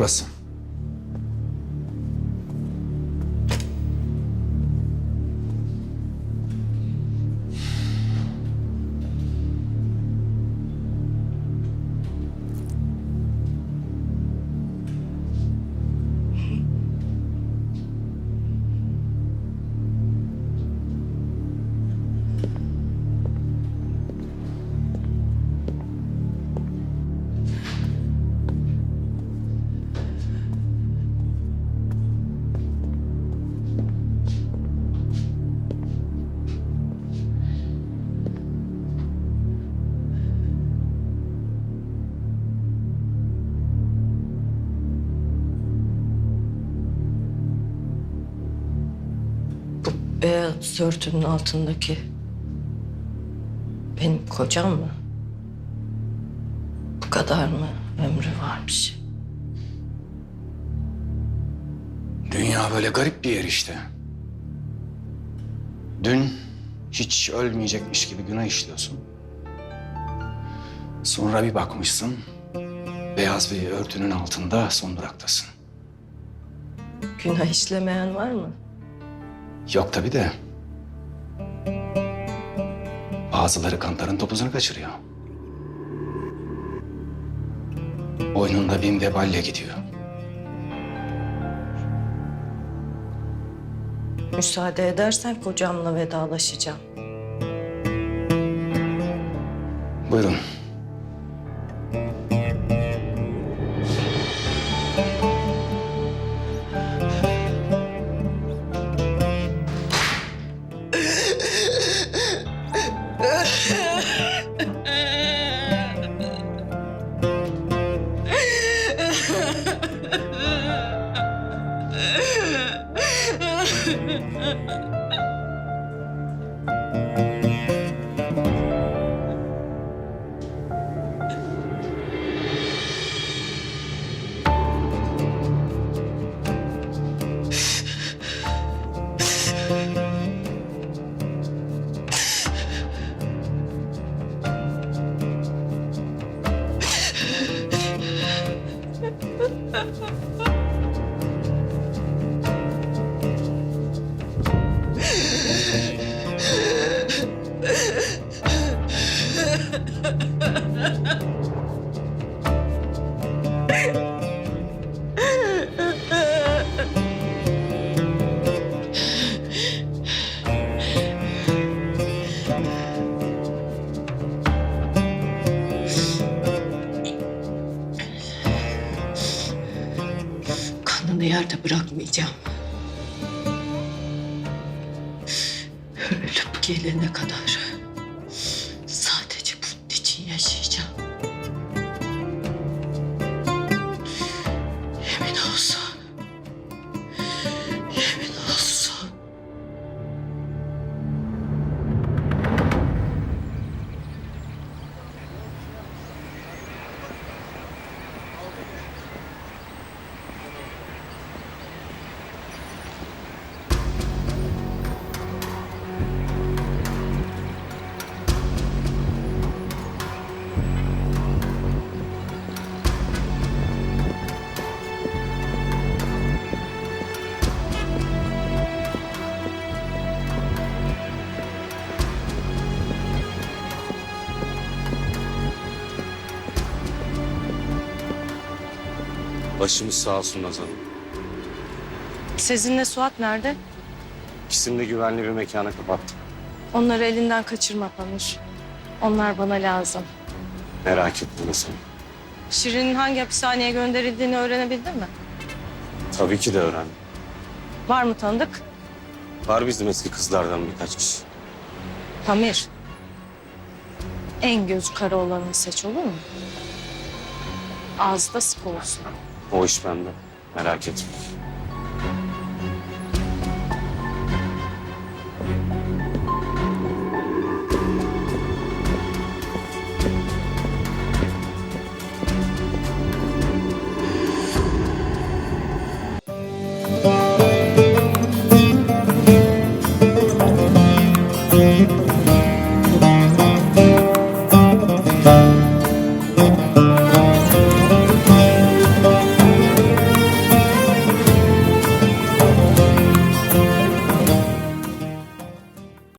próxima. Beyaz örtünün altındaki benim kocam mı? Bu kadar mı ömrü varmış? Dünya böyle garip bir yer işte. Dün hiç ölmeyecekmiş gibi günah işliyorsun. Sonra bir bakmışsın, beyaz bir örtünün altında son duraktasın. Günah işlemeyen var mı? Yok tabii de. Bazıları kantarın topuzunu kaçırıyor. Boynunda bin veballe gidiyor. Müsaade edersen kocamla vedalaşacağım. Buyurun. Yerde bırakmayacağım. Ölüp gelene kadar Başımız sağ olsun Nazan. Sezinle Suat nerede? İkisini de güvenli bir mekana kapattım. Onları elinden kaçırma Pamir. Onlar bana lazım. Merak etme Nazan. Şirin'in hangi hapishaneye gönderildiğini öğrenebildin mi? Tabii ki de öğrendim. Var mı tanıdık? Var bizim eski kızlardan birkaç kişi. Pamir. En gözü kara olanını seç olur mu? Ağzı da sık olsun. O iş bende. Merak etme.